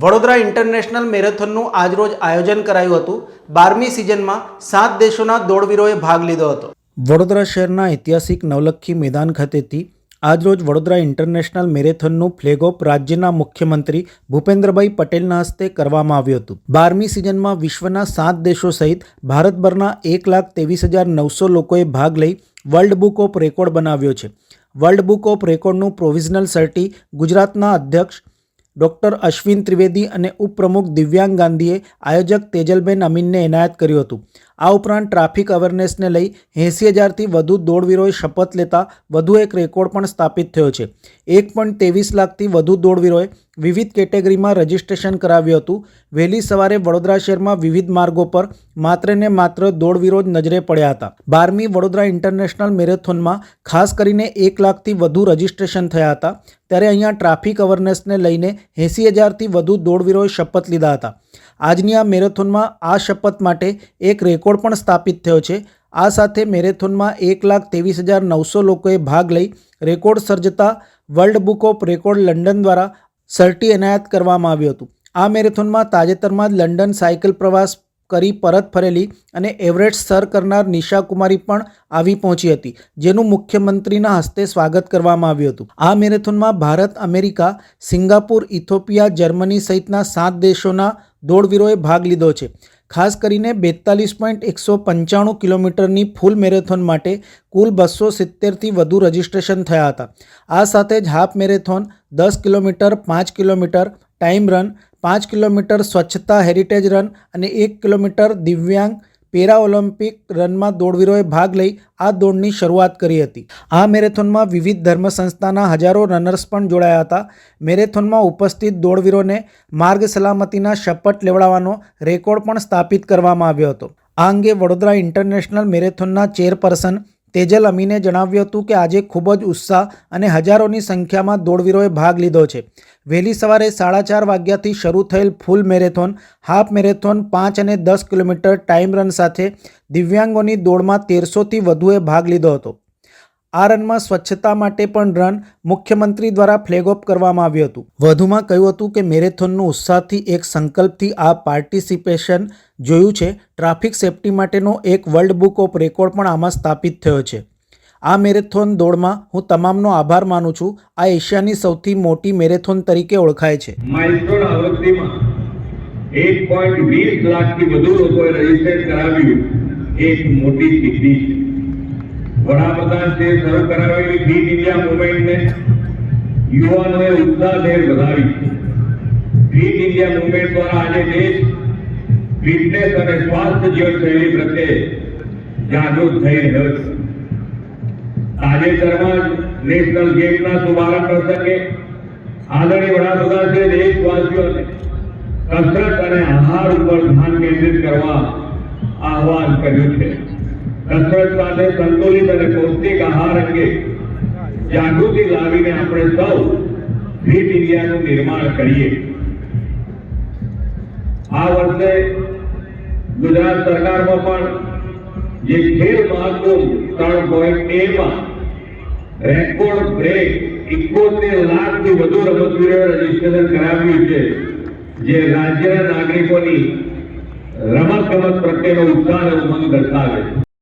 Vadodara international મેરેથોનનું આજરોજ આયોજન કરાયું હતું. બારમી સિઝનમાં સાત દેશોના દોડવીરોએ ભાગ લીધો હતો. વડોદરા શહેરના ઐતિહાસિક નવલખી મેદાન ખાતેથી આજરોજ વડોદરા ઇન્ટરનેશનલ મેરેથોનનું ફ્લેગ ઓફ રાજ્યના મુખ્યમંત્રી ભૂપેન્દ્રભાઈ પટેલના હસ્તે કરવામાં આવ્યું હતું. બારમી સિઝનમાં વિશ્વના સાત દેશો સહિત ભારતભરના એક લાખ ત્રેવીસ હજાર નવસો લોકોએ ભાગ લઈ વર્લ્ડ બુક ઓફ રેકોર્ડ બનાવ્યો છે. વર્લ્ડ બુક ઓફ રેકોર્ડનું પ્રોવિઝનલ સર્ટી ગુજરાતના અધ્યક્ષ ડૉક્ટર અશ્વિન ત્રિવેદી અને ઉપપ્રમુખ દિવ્યાંગ ગાંધીએ આયોજક તેજલબેન અમીનને એનાયત કર્યું હતું. આ ઉપરાંત ટ્રાફિક અવેરનેસને લઈ એંસી હજારથી વધુ દોડવીરોએ શપથ લેતા વધુ એક રેકોર્ડ પણ સ્થાપિત થયો છે. એક પોઈન્ટ ત્રેવીસ લાખથી વધુ દોડવીરોએ વિવિધ કેટેગરીમાં રજીસ્ટ્રેશન કરાવ્યું હતું. વહેલી સવારે વડોદરા શહેરમાં વિવિધ માર્ગો પર માત્ર ને માત્ર દોડવીરો જ નજરે પડ્યા હતા. બારમી વડોદરા ઇન્ટરનેશનલ મેરેથોનમાં ખાસ કરીને એક લાખથી વધુ રજીસ્ટ્રેશન થયા હતા. ત્યારે અહીંયા ટ્રાફિક અવેરનેસને લઈને એંસી હજારથી વધુ દોડવીરોએ શપથ લીધા હતા. આજની આ મેરેથોનમાં આ શપથ માટે એક રેકોર્ડ પણ સ્થાપિત થયો છે. આ સાથે મેરેથોનમાં એક લાખ ત્રેવીસ હજાર નવસો લોકોએ ભાગ લઈ record સર્જતા world book of record London દ્વારા સર્ટી એનાયત કરવામાં આવ્યું હતું. આ મેરેથોનમાં તાજેતરમાં જ લંડન સાયકલ પ્રવાસ કરી પરત ફરેલી અને એવરેસ્ટ સર કરનાર નિશા કુમારી પણ આવી પહોંચી હતી, જેનું મુખ્યમંત્રીના હસ્તે સ્વાગત કરવામાં આવ્યું હતું. આ મેરેથોનમાં Bharat, America, Singapore, Ethiopia, Germany સહિતના સાત દેશોના દોડવીરોએ ભાગ લીધો છે. ખાસ કરીને બેતાલીસ પોઈન્ટ એકસો પંચાણું કિલોમીટરની ફૂલ મેરેથોન માટે કુલ બસો સિત્તેરથી વધુ રજીસ્ટ્રેશન થયા હતા. આ સાથે જ હાફ મેરેથોન, દસ કિલોમીટર, પાંચ કિલોમીટર, ટાઈમ રન, પાંચ કિલોમીટર સ્વચ્છતા હેરિટેજ રન અને એક કિલોમીટર દિવ્યાંગ પેરા ઓલિમ્પિક રનમાં દોડવીરોએ ભાગ લઈ આ દોડની શરૂઆત કરી હતી. આ મેરેથોનમાં વિવિધ ધર્મ સંસ્થાના હજારો રનર્સ પણ જોડાયા હતા. મેરેથોનમાં ઉપસ્થિત દોડવીરોને માર્ગ સલામતીના શપથ લેવડાવવાનો રેકોર્ડ પણ સ્થાપિત કરવામાં આવ્યો હતો. આ અંગે વડોદરા ઇન્ટરનેશનલ મેરેથોનના ચેરપર્સન તેજલ અમીને જણાવ્યું હતું કે આજે ખૂબ જ ઉત્સાહ અને હજારોની સંખ્યામાં દોડવીરોએ ભાગ લીધો છે. વહેલી સવારે સાડા ચાર વાગ્યાથી શરૂ થયેલ ફૂલ મેરેથોન, હાફ મેરેથોન, પાંચ અને દસ કિલોમીટર ટાઈમ રન સાથે દિવ્યાંગોની દોડમાં તેરસોથી વધુએ ભાગ લીધો હતો. આ રનમાં સ્વચ્છતા માટે પણ રન મુખ્યમંત્રી દ્વારા ફ્લેગ ઓફ કરવામાં આવ્યું હતું. વધુમાં કહ્યું હતું કે મેરેથોનનું ઉત્સાહથી એક સંકલ્પથી આ પાર્ટિસિપેશન જોયું છે. ટ્રાફિક સેફટી માટેનો એક વર્લ્ડ બુક ઓફ રેકોર્ડ પણ આમાં સ્થાપિત થયો છે. આ મેરેથોન દોડમાં હું તમામનો આભાર માનું છું. આ એશિયાની સૌથી મોટી મેરેથોન તરીકે ઓળખાય છે. એક પોઈન્ટ વીસ લાખથી વધુ લોકોએ રજિસ્ટર કરાવ્યું. એક મોટી સિદ્ધિ છે. વડાપ્રધાન શ્રી કરાવેલી ફીટ ઇન્ડિયા મુવમેન્ટને યુવાનોએ ઉત્સાહભેર વધાવી ફીટ ઇન્ડિયા મુવમેન્ટ દ્વારા આજે દેશ ફિટનેસ અને સ્વાસ્થ્ય જીવનશૈલી પ્રત્યે જાગૃત થઈ રહ્યો છે. તાજેતરમાં જ નેશનલ ગેમના શુભારંભ પ્રસંગે આદરણીય વડાપ્રધાન શ્રી દેશવાસીઓને કસરત અને આહાર ઉપર ધ્યાન કેન્દ્રિત કરવા આહવાન કર્યું છે. કસરત સાથે સંતુલિત અને પૌષ્ટિક આહાર અંગે જાગૃતિ લાવીને આપણે સૌ ફિટ ઇન્ડિયાનું નિર્માણ કરીએ. આ વર્ષે ગુજરાત સરકારમાં પણ જે ખેલ મહાકુંભ ત્રણ પોઈન્ટ એ માં રેકોર્ડ બ્રેક ઇકોતેર લાખથી વધુ રમતવીરોએ રજીસ્ટ્રેશન કરાવ્યું છે, જે રાજ્યના નાગરિકોની રમત ગમત પ્રત્યેનો ઉત્સાહ અને ઉમંગ દર્શાવે છે.